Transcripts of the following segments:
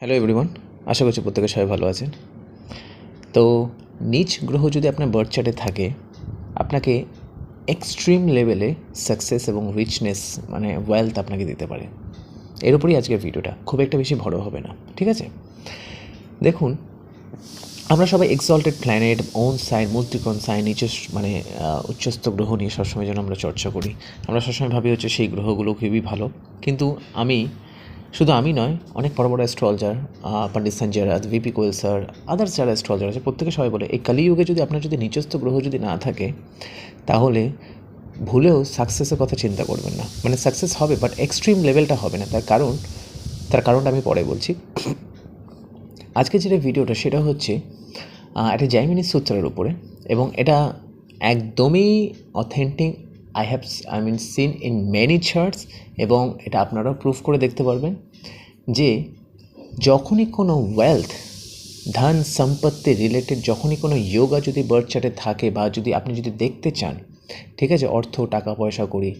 Hello everyone আশা করছি প্রত্যেকে সবাই ভালো আছেন। তো নিচ গ্রহ যদি আপনার বার্থ চার্টে থাকে আপনাকে এক্সট্রিম লেভেলে সাকসেস এবং রিচনেস মানে ওয়েলথ আপনাকে দিতে পারে। এর উপরই আজকের ভিডিওটা। খুব একটা বেশি বড় হবে না। ঠিক আছে? দেখুন আমরা সবাই এক্সল্টেড প্ল্যানেট ওন সাইন মূর্তিকোণ সাইন নিচে মানে আহ, উচ্চস্থ গ্রহ নিয়ে সবসময় যেন আমরা চর্চা করি। আমরা সবসময় ভাবি হচ্ছে সেই গ্রহগুলো খুবই ভালো। কিন্তু আমি শুধু আমি নয়, অনেক বড় বড় astrologer Pandit Sanjay Rath VP Koel sir others যারা অ্যাস্ট্রোলজার আছে, প্রত্যেকে সবাই বলে, এই কলিযুগে যদি আপনার যদি নিচস্থ গ্রহ যদি না থাকে, তাহলে ভুলেও সাকসেসের কথা চিন্তা করবেন না। মানে সাকসেস হবে বাট এক্সট্রিম লেভেলটা হবে না। তার কারণ, তার কারণটা আমি পরে বলছি। আজকে যেটা ভিডিওটা, সেটা হচ্ছে একটা জাইমিনি সূত্রের উপরে, এবং এটা একদমই authentic I have I mean seen in many charts এবং এটা আপনারাও প্রুফ করে দেখতে পারবেন যে যখনই কোনো ওয়েলথ ধন সম্পত্তি রিলেটেড যখনই কোনো যোগা যদি বার্থ চার্টে থাকে বা যদি আপনি যদি দেখতে চান, ঠিক আছে, অর্থ, টাকা, পয়সা করি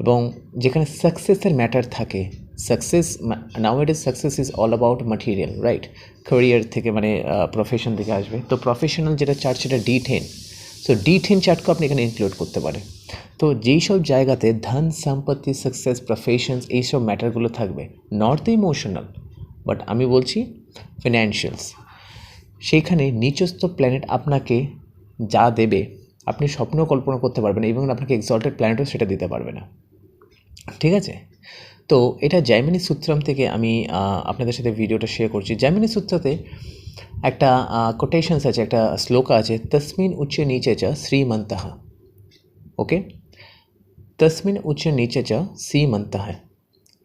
এবং যেখানে সাকসেসের ম্যাটার থাকে success now it is success is all about material right career থেকে মানে প্রফেশন থেকে আসবে। তো প্রফেশনাল যেটা চার্ট সেটা D ten so D ten চার্টকে আপনি এখানে ইনক্লুড করতে পারেন তো যেই সব জায়গাতে ধন, সম্পত্তি সাকসেস প্রফেশনস এইসব ম্যাটারগুলো থাকবে নট দ্য ইমোশনাল বাট আমি বলছি ফিনান্সিয়ালস সেইখানে নিচস্থ প্ল্যানেট আপনাকে যা দেবে, আপনি স্বপ্ন কল্পনা করতে পারবেন এবং আপনাকে এক্সল্টেড প্ল্যানেটও সেটা দিতে পারবে না। ঠিক আছে? তো এটা জাইমিনি সূত্রাম থেকে আমি আপনাদের সাথে ভিডিওটা শেয়ার করছি। জাইমিনি সূত্রতে একটা কোটেশনস আছে, একটা শ্লোক আছে, তসমিন উচ্চ নিচে চ শ্রীমন্তঃ ওকে? তসমিন উচ্চ নিচে চ শ্রীমন্তঃ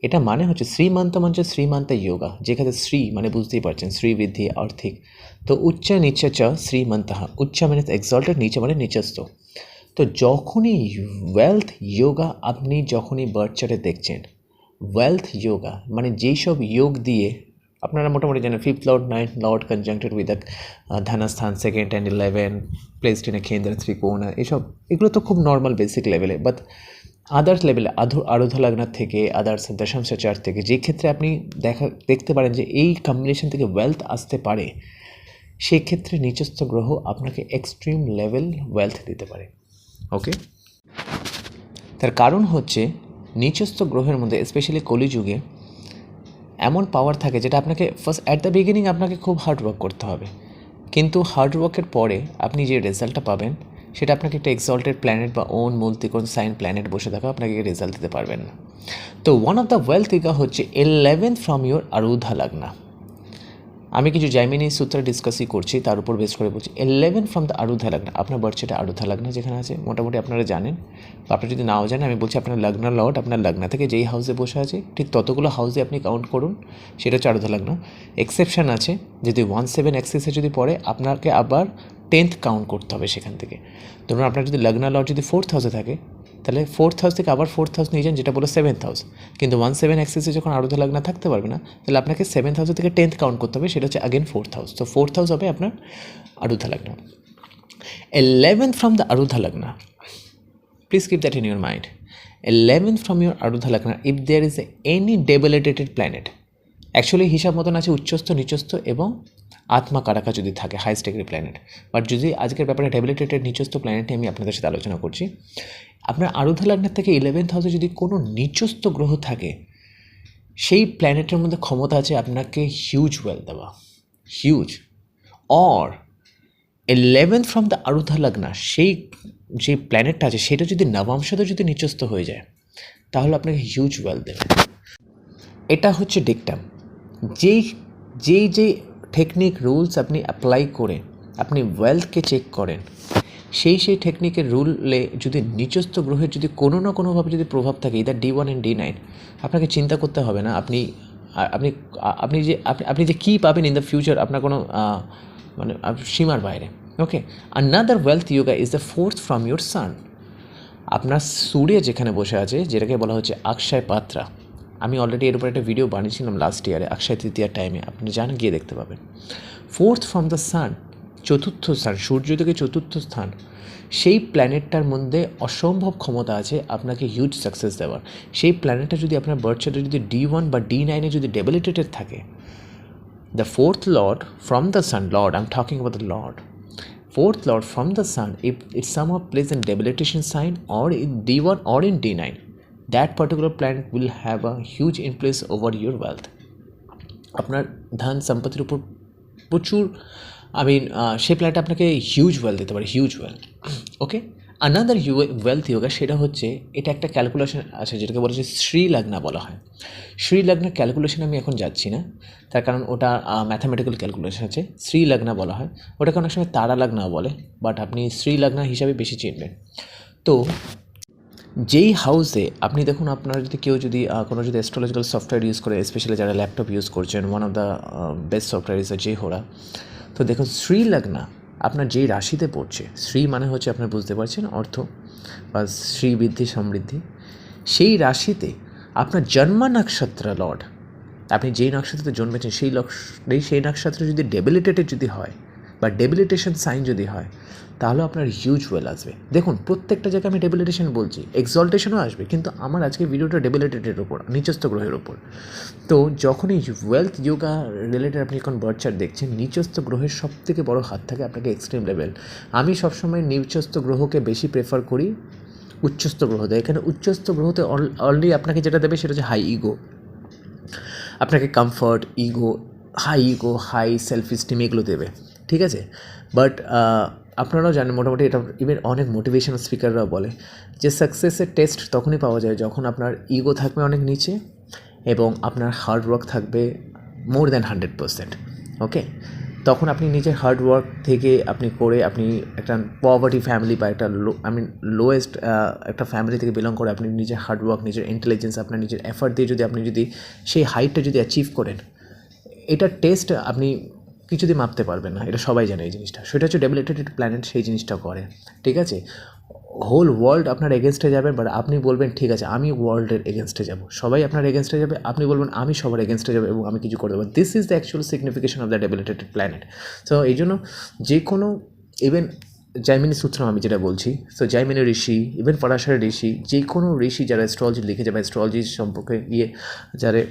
এটা মানে হচ্ছে শ্রীমন্ত মানে হচ্ছে শ্রীমন্ত যোগা, যেখানে শ্রী মানে বুঝতেই পারছেন শ্রীবৃদ্ধি আর্থিক। তো উচ্চ নিচে চ শ্রীমন্ত, উচ্চ মানে এক্সল্টেড নিচে মানে নিচস্থ তো যখনই ওয়েলথ যোগা আপনি যখনই বার্থ চার্টে দেখছেন ওয়েলথ যোগা মানে যেই সব যোগ দিয়ে আপনারা মোটামুটি জানেন fifth lord ninth lord conjuncted with ধনস্থান second and eleven placed in a কেন্দ্র ত্রিকোণ এসব, এগুলো তো খুব নর্মাল বেসিক লেভেলে বাট আদার্স লেভেলে আধু, আরোধ লগ্নার থেকে আদার্স দশাংশ চার থেকে, যে ক্ষেত্রে আপনি দেখা, দেখতে পারেন যে এই কম্বিনেশন থেকে ওয়েলথ আসতে পারে সেই ক্ষেত্রে নিচস্থ গ্রহ আপনাকে এক্সট্রিম লেভেল ওয়েলথ দিতে পারে ওকে তার কারণ হচ্ছে, নিচস্থ গ্রহের মধ্যে স্পেশালি কলিযুগে এমন পাওয়ার থাকে যেটা আপনাকে ফার্স্ট অ্যাট দ্য বিগিনিং আপনাকে খুব হার্ডওয়ার্ক করতে হবে। কিন্তু হার্ডওয়ার্কের পরে আপনি যে রেজাল্টটা পাবেন, সেটা আপনাকে একটা এক্সল্টেড প্ল্যানেট বা ওন মূলতিকোণ সাইন প্ল্যানেট বসে থাকা আপনাকে রেজাল্ট দিতে পারবেন না। তো ওয়ান অফ দ্য ওয়েলথ ইগা হচ্ছে eleventh from your arudha lagna আমি কিছু জাইমিনি সূত্র ডিসকাসই করছি, তার উপর বেস করে বলছি। ইলেভেন ফ্রম দ্য আরুধা লগ্ন আপনার বার্থডেটা আরুধা লগ্ন যেখানে আছে, মোটামুটি আপনারা জানেন। বা আপনি যদি নাও জানেন, আমি বলছি আপনার লগ্ন লর্ড আপনার লগ্ন থেকে যেই হাউসে বসে আছে, ঠিক ততগুলো হাউসে আপনি কাউন্ট করুন, সেটা হচ্ছে আরুধা লগ্ন এক্সেপশন আছে, যদি ওয়ান সেভেন এক্সেসে যদি পড়ে, আপনাকে আবার টেন্থ কাউন্ট করতে হবে সেখান থেকে। ধরুন আপনার যদি লগ্ন লর্ড যদি ফোর্থ হাউসে থাকে তাহলে ফোর্থ হাউস থেকে আবার ফোর্থ হাউস নিয়ে যান, যেটা বলো সেভেন্থ হাউস কিন্তু ওয়ান সেভেন অ্যাক্সেসে যখন আরোধ লগ্ন থাকতে পারবে না, তাহলে আপনাকে সেভেন্থ হাউস থেকে টেন্থ কাউন্ট করতে হবে, সেটা হচ্ছে আগেন ফোর্থ হাউস তো ফোর্থ হাউস হবে আপনার আরুধা লগ্ন। ইলেভেন্থ ফ্রম দ্য আরুধা লগ্ন। Please keep that in your mind 11th from your arudha lagna if there is any debilitated planet actually হিসাব মতন আছে উচ্চস্থ, নিচস্থ এবং আত্মা কারাকা যদি থাকে হাইস্ট ডিগ্রি প্ল্যানেট বাট যদি আজকের ব্যাপারে ডেবিলিটেটেড নিচস্থ প্ল্যানেটে আমি আপনাদের সাথে আলোচনা করছি, আপনার আরুধা লগ্নের থেকে ইলেভেন্থ হাউসে যদি কোনো নিচস্থ গ্রহ থাকে, সেই প্ল্যানেটের মধ্যে ক্ষমতা আছে আপনাকে হিউজ ওয়েল দেওয়া। Huge or eleventh from the arudha lagna, সেই, যে প্ল্যানেটটা আছে, সেটা যদি নবাংশতে যদি নিচস্থ হয়ে যায়, তাহলে আপনাকে হিউজ ওয়েল দেবে। এটা হচ্ছে ডিকটাম যেই যেই যে টেকনিক রুলস আপনি অ্যাপ্লাই করে আপনি ওয়েলথকে চেক করেন। সেই সেই টেকনিকের রুলে যদি নিচস্থ গ্রহের যদি কোনো না কোনোভাবে যদি প্রভাব থাকে either D one and D nine আপনাকে চিন্তা করতে হবে না, আপনি আপনি আপনি যে, আপনি আপনি যে কী পাবেন ইন দ্য ফিউচার আপনার কোনো মানে সীমার বাইরে okay another wealth yoga is the fourth from your sun আপনার সূর্য যেখানে বসে আছে, যেটাকে বলা হচ্ছে আকশায় পাত্রা। আমি অলরেডি এর উপর একটা ভিডিও বানিয়েছিলাম লাস্ট ইয়ারে অক্ষয় তৃতীয়ার টাইমে আপনি যান, গিয়ে দেখতে পাবেন। ফোর্থ ফ্রম দ্য সান চতুর্থ স্থান, সূর্য থেকে চতুর্থ স্থান, সেই প্ল্যানেটটার মধ্যে অসম্ভব ক্ষমতা আছে আপনাকে হিউজ সাকসেস দেওয়ার। সেই প্ল্যানেটটা যদি আপনার বার্থ চার্টে যদি ডি ওয়ান বা ডি নাইনে যদি ডেবিলিটেটেড থাকে, the fourth lord from the sun, lord, i'm talking about the lord, fourth lord from the sun, if it somehow plays in debilitation sign or in d1 or in d9 that particular planet will have a huge influence over your wealth. আপনার ধন সম্পত্তির উপর প্রচুর I mean সেই প্ল্যানটা আপনাকে huge wealth দিতে পারে huge wealth okay another you wealth yoga সেটা হচ্ছে, এটা একটা ক্যালকুলেশন আছে যেটাকে বলা হচ্ছে শ্রীলগ্না বলা হয়। শ্রী লগ্নের ক্যালকুলেশন আমি এখন যাচ্ছি না। তার কারণ ওটা ম্যাথামেটিক্যাল ক্যালকুলেশন আছে। শ্রী লগ্না বলা হয়। ওটাকে অনেক সময় তারা লগ্না বলে বাট আপনি শ্রী লগ্না হিসাবে বেশি চিনবেন। তো যেই হাউসে আপনি দেখুন আপনার যদি কেউ যদি কোনো যদি অ্যাস্ট্রোলজিক্যাল সফটওয়্যার ইউজ করে স্পেশালি যারা ল্যাপটপ ইউজ করছেন one of the best software is যে হোরা তো দেখুন শ্রী লগ্না আপনার যেই রাশিতে পড়ছে শ্রী মানে হচ্ছে আপনার বুঝতে পারছেন অর্থ বা শ্রী বৃদ্ধি, সমৃদ্ধি। সেই রাশিতে আপনার জন্ম নক্ষত্র লর্ড, আপনি যেই নক্ষত্রতে জন্মেছেন, সেই সেই নক্ষত্র যদি ডেবিলিটেটেড যদি হয় বা ডেবিলিটেশন সাইন যদি হয়, তাহলে আপনার হিউজ ওয়েল আসবে। দেখুন, প্রত্যেকটা জায়গায় আমি ডেবিলিটেশন বলছি এক্সল্টেশনও আসবে, কিন্তু আমার আজকে ভিডিওটা ডেবিলিটেটের ওপর নিচস্থ গ্রহের ওপর তো যখনই ওয়েলথ যোগা রিলেটেড আপনি এখন বার্থ চার্ট দেখছেন, নিচস্থ গ্রহের সব থেকে বড় হাত থাকে আপনাকে এক্সট্রিম লেভেল আমি সবসময় নিচস্থ গ্রহকে বেশি প্রেফার করি উচ্চস্থ গ্রহ দেয় এখানে উচ্চস্থ গ্রহতে অলরেডি আপনাকে যেটা দেবে সেটা হচ্ছে হাই ইগো আপনাকে comfort ego high ego high self esteem এগুলো দেবে। ঠিক আছে? বাট আপনারাও জানেন মোটামুটি এটা ইভেন অনেক মোটিভেশনাল স্পিকাররা বলে যে সাকসেসের টেস্ট তখনই পাওয়া যায় যখন আপনার ইগো থাকবে অনেক নিচে এবং আপনার হার্ড ওয়ার্ক থাকবে more than hundred percent okay তখন আপনি নিজের হার্ড ওয়ার্ক থেকে আপনি করে আপনি একটা পভার্টি ফ্যামিলি বা একটা লো আই মিন লোয়েস্ট একটা ফ্যামিলি থেকে বিলং করে আপনি নিজের হার্ড ওয়ার্ক নিজের ইন্টেলিজেন্স আপনার নিজের এফার্ট দিয়ে যদি আপনি যদি সেই হাইটটা যদি অ্যাচিভ করেন এটার টেস্ট আপনি কিছুদিন মাপতে পারবেন না, এটা সবাই জানে এই জিনিসটা। সেটা হচ্ছে ডেবিলিটেটেড প্ল্যানেট সেই জিনিসটা করে, ঠিক আছে? হোল ওয়ার্ল্ড আপনার এগেনস্টে যাবেন বাট আপনি বলবেন, ঠিক আছে, আমি ওয়ার্ল্ডের এগেনস্টে যাব। সবাই আপনার এগেনস্টে যাবে, আপনি বলবেন, আমি সবার এগেনস্টে যাব এবং আমি কিছু করে দেবো this is the actual signification of the debilitated planet so এই জন্য যে কোনো ইভেন জাইমিনী সূত্রম আমি যেটা বলছি সো জাইমিনী ঋষি ইভেন পরাশর ঋষি যে কোনো ঋষি যারা অ্যাস্ট্রোলজি লিখে যাবে অ্যাস্ট্রোলজি সম্পর্কে ইয়ে যারা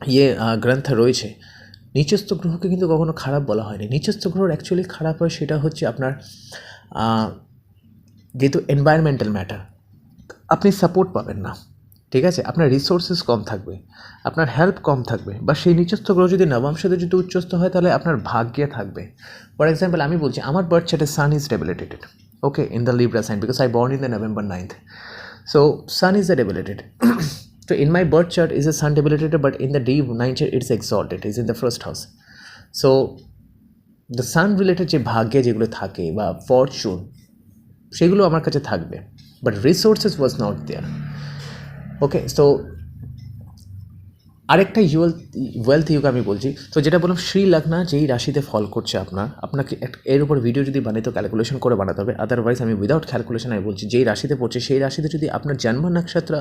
ইয়ে গ্রন্থ রয়েছে নিচস্থ গ্রহকে কিন্তু কখনো খারাপ বলা হয়নি। নিচস্থ গ্রহ অ্যাকচুয়ালি খারাপ হয় সেটা হচ্ছে আপনার যেহেতু এনভায়রনমেন্টাল ম্যাটার আপনি সাপোর্ট পাবেন না। ঠিক আছে? আপনার রিসোর্সেস কম থাকবে, আপনার হেল্প কম থাকবে, বা সেই নিচস্থ গ্রহ যদি নবমসাতে যদি উচ্চস্থ হয়, তাহলে আপনার ভাগ্যে থাকবে। ফর এক্সাম্পল আমি বলছি, আমার বার্থ চার্টে sun is debilitated okay in the Libra sign because I born in the November ninth so sun is the debilitated so, in my birth chart is a sun debilitated but in the d9 chart, it's exalted. Is in the first house. So, the sun related যে ভাগ্যে যেগুলো থাকে বা Fortune সেগুলো আমার কাছে থাকবে but resources was not there okay so আরেকটা ইউয়েল ওয়েলথ ইউগ আমি বলছি। তো যেটা বললাম শ্রী লগ্না যেই রাশিতে ফল করছে আপনার, আপনাকে এর উপর ভিডিও যদি বানাই তো ক্যালকুলেশন করে বানাতে হবে। আদারওয়াইজ আমি উইদাউট ক্যালকুলেশন আমি বলছি, যেই রাশিতে পড়ছে, সেই রাশিতে যদি আপনার জন্ম নক্ষত্র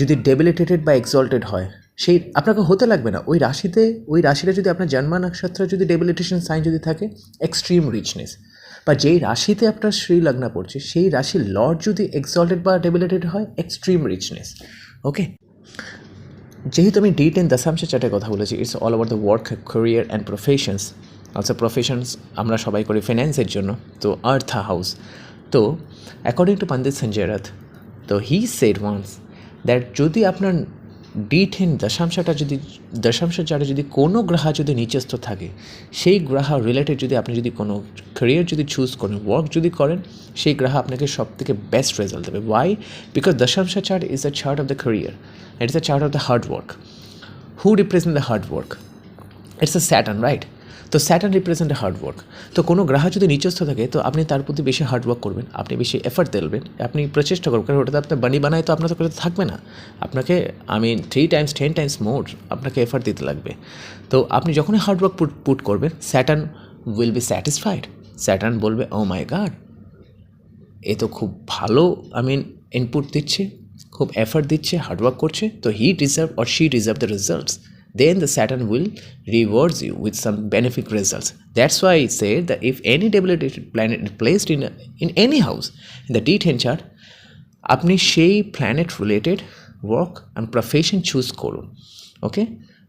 যদি ডেবিলিটেটেড বা এক্সল্টেড হয়, সেই আপনাকে হতে লাগবে না। ওই রাশিতে, ওই রাশিটা যদি আপনার জন্ম নক্ষত্র যদি ডেবিলিটেশন সাইন যদি থাকে এক্সট্রিম রিচনেস বা যেই রাশিতে আপনার শ্রী লগ্না পড়ছে, সেই রাশির লর্ড যদি এক্সল্টেড বা ডেবিলিটেড হয় এক্সট্রিম রিচনেস ওকে? যেহেতু আমি ডি টেন দশাংশ চার্টের কথা বলেছি it's all over the work career and professions also professions আমরা সবাই করি ফিন্যান্সের জন্য, তো আর্থা হাউস তো অ্যাকর্ডিং টু পণ্ডিত সঞ্জয় রথ তো হি সেড ওয়ান্স দ্যাট যদি আপনার ডি টেন দশাংশটা যদি, দশাংশ চার্টে যদি কোনো গ্রহ যদি নিচস্থ থাকে, সেই গ্রহ রিলেটেড যদি আপনি যদি কোনো ক্যারিয়ার যদি চুজ করেন ওয়ার্ক যদি করেন, সেই গ্রহ আপনাকে সব থেকে বেস্ট রেজাল্ট দেবে। Why because দশাংশ chart is the chart of the career it's the chart of the hard work who represent the hard work it's a Saturn right তো স্যাটার্ন রিপ্রেজেন্ট হার্ড ওয়ার্ক তো কোনো গ্রাহক যদি নিচস্থ থাকে, তো আপনি তার প্রতি বেশি হার্ড ওয়ার্ক করবেন। আপনি বেশি এফর্ট দেবেন আপনি প্রচেষ্টা করবেন। কারণ ওটাতে আপনার বানি বানায় তো আপনার কাছে থাকবে না। আপনাকে আমি three times ten times more আপনাকে এফর্ট দিতে লাগবে। তো আপনি যখনই হার্ড ওয়ার্ক পুট পুট করবেন Saturn will be satisfied Saturn বলবে ও মাই গাড এ তো খুব ভালো আই মিন ইনপুট দিচ্ছে, খুব এফর্ট দিচ্ছে হার্ডওয়ার্ক করছে। তো he deserve or she deserve the results then the Saturn will rewards you with some benefic results. That's why I say that if any debilitated planet is placed in, in any house in the D10 chart, আপনি সেই planet related work and profession choose করুন ওকে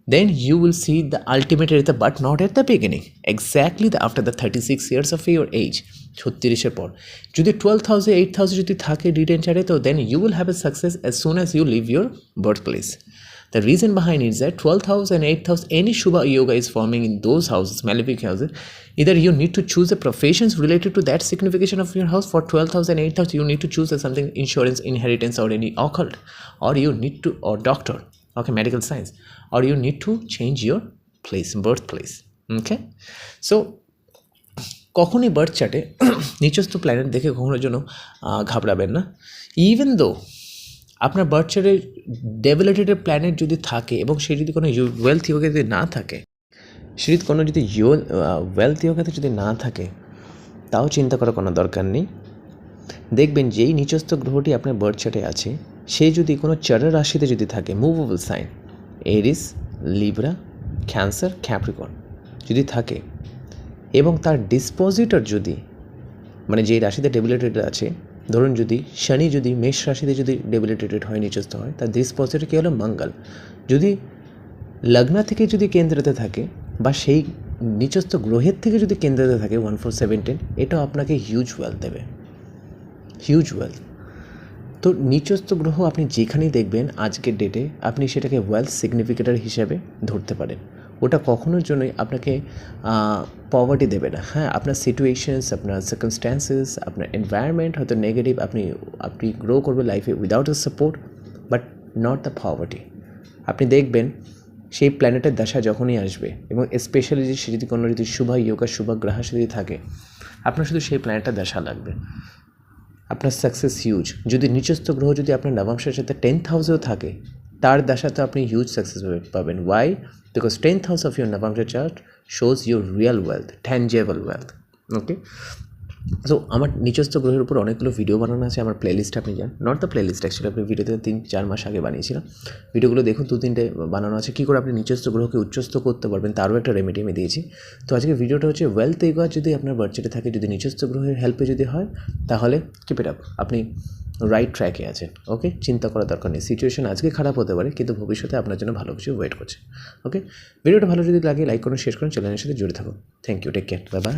then you will see the ultimate at the but not at the beginning exactly the, after the 36 years of your age ছত্রিশের পর যদি twelve thousand eight thousand যদি থাকে written চারে তো then you will have a success as soon as you leave your birth place The reason behind is that 12th house and 8th house, any Shubha yoga is forming in those houses, malefic houses. Either you need to choose the professions related to that signification of your house. For 12th house and 8th house, you need to choose something insurance, inheritance, or any occult, or you need to, or doctor, okay, medical science, or you need to change your place, birthplace. Okay, so কখনই birth চার্টে নিচস্থ planet দেখে কখনোর জন্য ঘাবড়াবেন না even though আপনার birth চার্টে ডেভেলেটেড planet যদি থাকে এবং সে যদি কোনো ওয়েলথ ইয়োগে যদি না থাকে, সে যদি কোনো যদি ওয়েলথ ইয়োগাতে যদি না থাকে, তাও চিন্তা করার কোনো দরকার নেই। দেখবেন যেই নিচস্থ গ্রহটি আপনার বার্থ চার্টে আছে, সে যদি কোনো চারের রাশিতে যদি থাকে movable sign Aries Libra Cancer Capricorn যদি থাকে এবং তার ডিসপোজিটর যদি মানে যেই রাশিতে ডেবিলিটেড আছে ধরুন যদি শনি যদি মেষ রাশিতে যদি ডেবিলিটেটেড হয়, নিচস্থ হয়, তার ডিসপোজিটর কী হলো? মঙ্গল। যদি লগ্ন থেকে যদি কেন্দ্রতে থাকে বা সেই নিচস্থ গ্রহের থেকে যদি কেন্দ্রতে থাকে ওয়ান ফোর সেভেন্টিন এটাও আপনাকে হিউজ ওয়েলথ দেবে। হিউজ ওয়েলথ তো নিচস্থ গ্রহ আপনি যেখানেই দেখবেন, আজকের ডেটে আপনি সেটাকে ওয়েলথ সিগনিফিকেটার হিসাবে ধরতে পারেন। ওটা কখনোর জন্যই আপনাকে পভার্টি দেবে না। হ্যাঁ আপনার সিচুয়েশনস আপনার সার্কামস্ট্যান্সেস আপনার এনভায়রনমেন্ট হয়তো নেগেটিভ আপনি আপনি গ্রো করবেন লাইফে without a support but not the poverty আপনি দেখবেন, সেই প্ল্যানেটের দশা যখনই আসবে, এবং স্পেশালি যদি সে যদি কোনো যদি শুভ যোগা শুভ গ্রহ যদি থাকে, আপনার শুধু সেই প্ল্যানেটের দশা লাগবে। আপনার সাকসেস হিউজ যদি নিচস্থ গ্রহ যদি আপনার নবাংশের সাথে টেন্থ হাউসেও থাকে, তার দশাতে আপনি হিউজ সাকসেস পাবেন। Why because 10th house of your Navamsa chart shows your real wealth, tangible wealth. Okay, so আমার নিচস্থ গ্রহের উপর অনেকগুলো ভিডিও বানানো আছে, আমার প্লেলিস্ট আপনি যান নট দ্য প্লেলিস্ট অ্যাকচুয়ালি আপনি ভিডিওতে তিন, চার মাস আগে বানিয়েছিলাম। ভিডিওগুলো দেখুন, দু, তিনটে বানানো আছে। কী করে আপনি নিচস্থ গ্রহকে উচ্চস্থ করতে পারবেন, তারও একটা রেমেডি আমি দিয়েছি। তো আজকে ভিডিওটা হচ্ছে ওয়েলথ এগোয়া যদি আপনার বাচ্চাটা থাকে, যদি নিচস্থ গ্রহের হেল্পে যদি হয়, তাহলে কিপ ইট আপ আপনি রাইট ট্র্যাকে আছেন ওকে চিন্তা করার দরকার নেই। সিচুয়েশন আজকে খারাপ হতে পারে, কিন্তু ভবিষ্যতে আপনার জন্য ভালো কিছু ওয়েট করছে ওকে ভিডিওটা ভালো যদি লাগে লাইক করুন শেয়ার করুন চ্যানেলের সাথে জুড়ে থাকুন। Thank you take care bye bye